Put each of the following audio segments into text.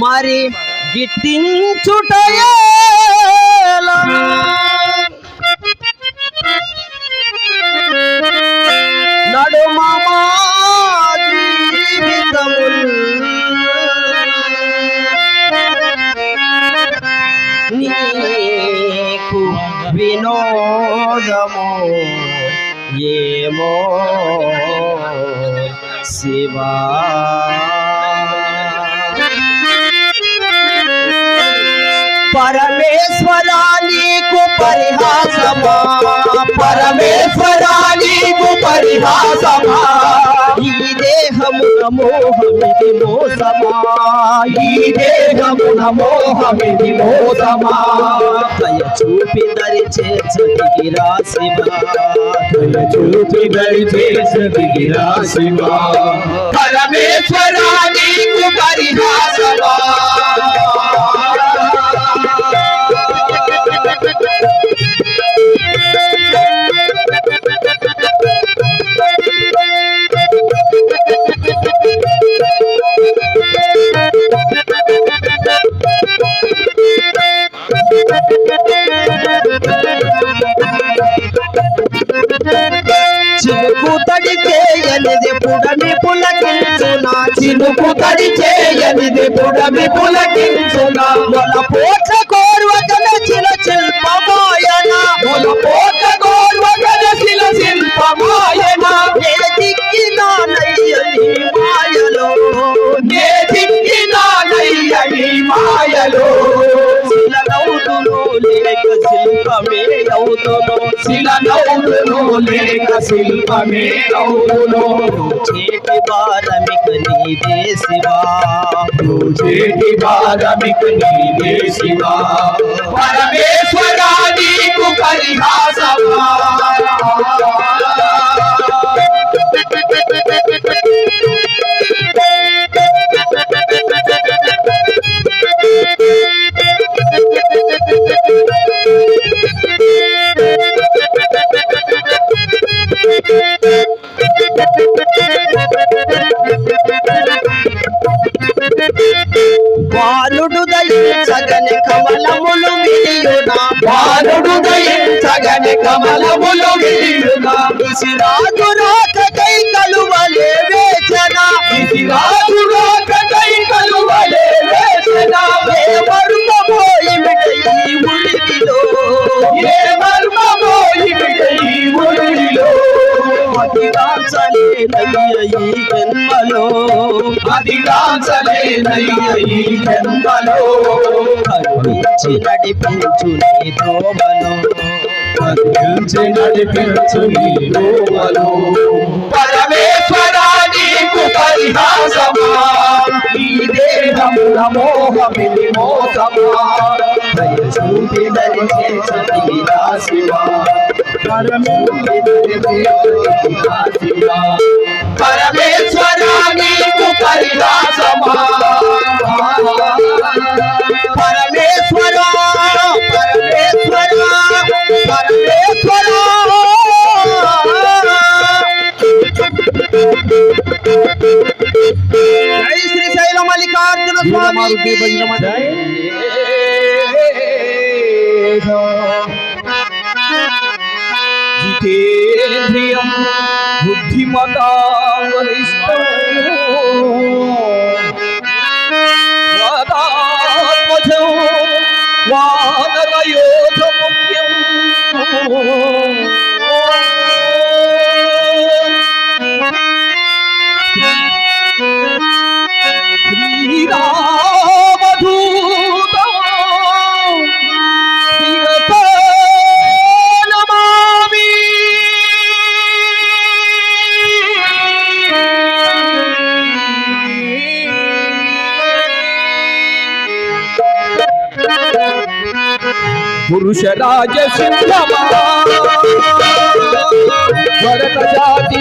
మరి గిట్టించుటయే నడుమా జీవితముల్. నీకు వినోదము ఏమో శివా. పరమేశ్వరా నీకు పరిహాసమా? పరమేశ్వరా నీకు పరిహాసమా? ఈ దేహమున మోహమిది మోసమా? ఈ దేహమున మోహమిది మోసమా? దయ చూపి దరి చేర్చదిగిరా రాశివా దయ చూపి దరి చేర్చదిగిరా రాశివా పరమేశ్వరా నీకు పరిహాసమా? చిలుకు తడి చేయనిది పుడమి పులకించునా చిలుకు తడి చేయనిది పుడమి పులకించునా మొల పోట్ల లేక శిల్పమే అవుతును. శిల నౌదులో లేక శిల్పమే అవుతును. చేటి భారమిక నీదే శివా. చేటి భారమిక నీదే శివా. పరమేశ్వరా దయించగని కమలములు విరియునా బాలుడు దయించగని కమలములు విరియునా ఇసిరాజు అధిరాచలేనయ్య ఈ జన్మలో అధిరాచలేనయ్య ఈ జన్మలో కరుణించి నడిపించు నీ త్రోవలో కరుణించి నడిపించు నీ త్రోవలో పరమేశ్వరా పరిహాసమా ఈ దేహముల మోహమిది మోసమా దయ చూపి దరి చేసి శివా పరమేశ్వరా నీకు పరిహాసమా मल्लिकार्जुन स्वामी जितेन्द्रियम बुद्धिमता वानरयोधमुख्यम् పురుష రాజసింహమాజాతి భరత జాతి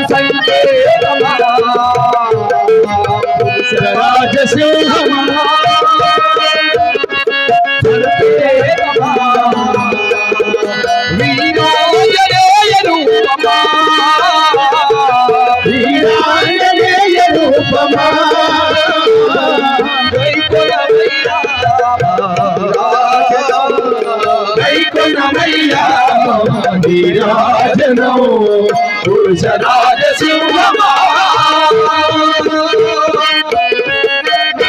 రూపమా వీరాంజనేయ రూపమా వైకుల వైరాగ్య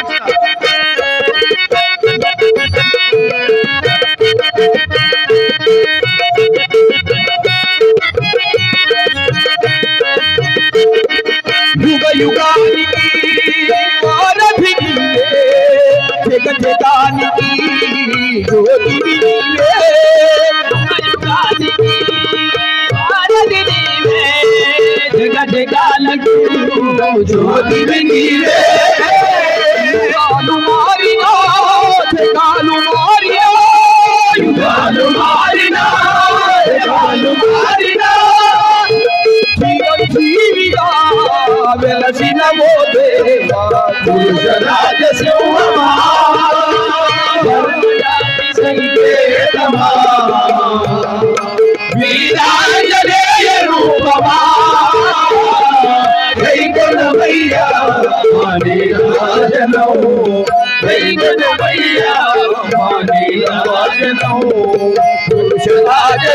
యుగ యుగానికి జగ జగానికి జ్యోతివి నీవే ঢেকাল যদি রে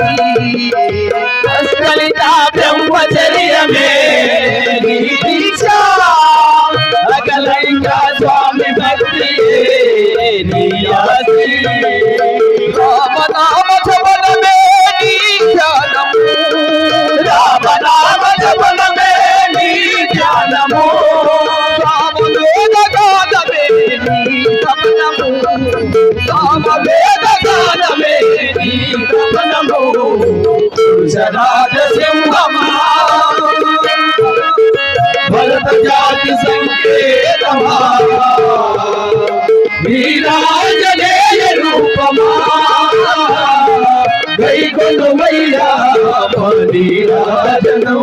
దీక్షా అకలంక రాజసింహమా భరత జాతి సంకేతమా వీరాంజనేయ రూపమా గైకొండవయ్యా నీరాజనం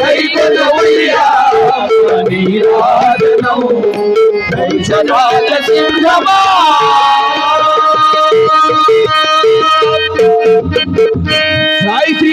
గైకొండవయ్యా నీరాజనం సింహమా. సాయి 来听。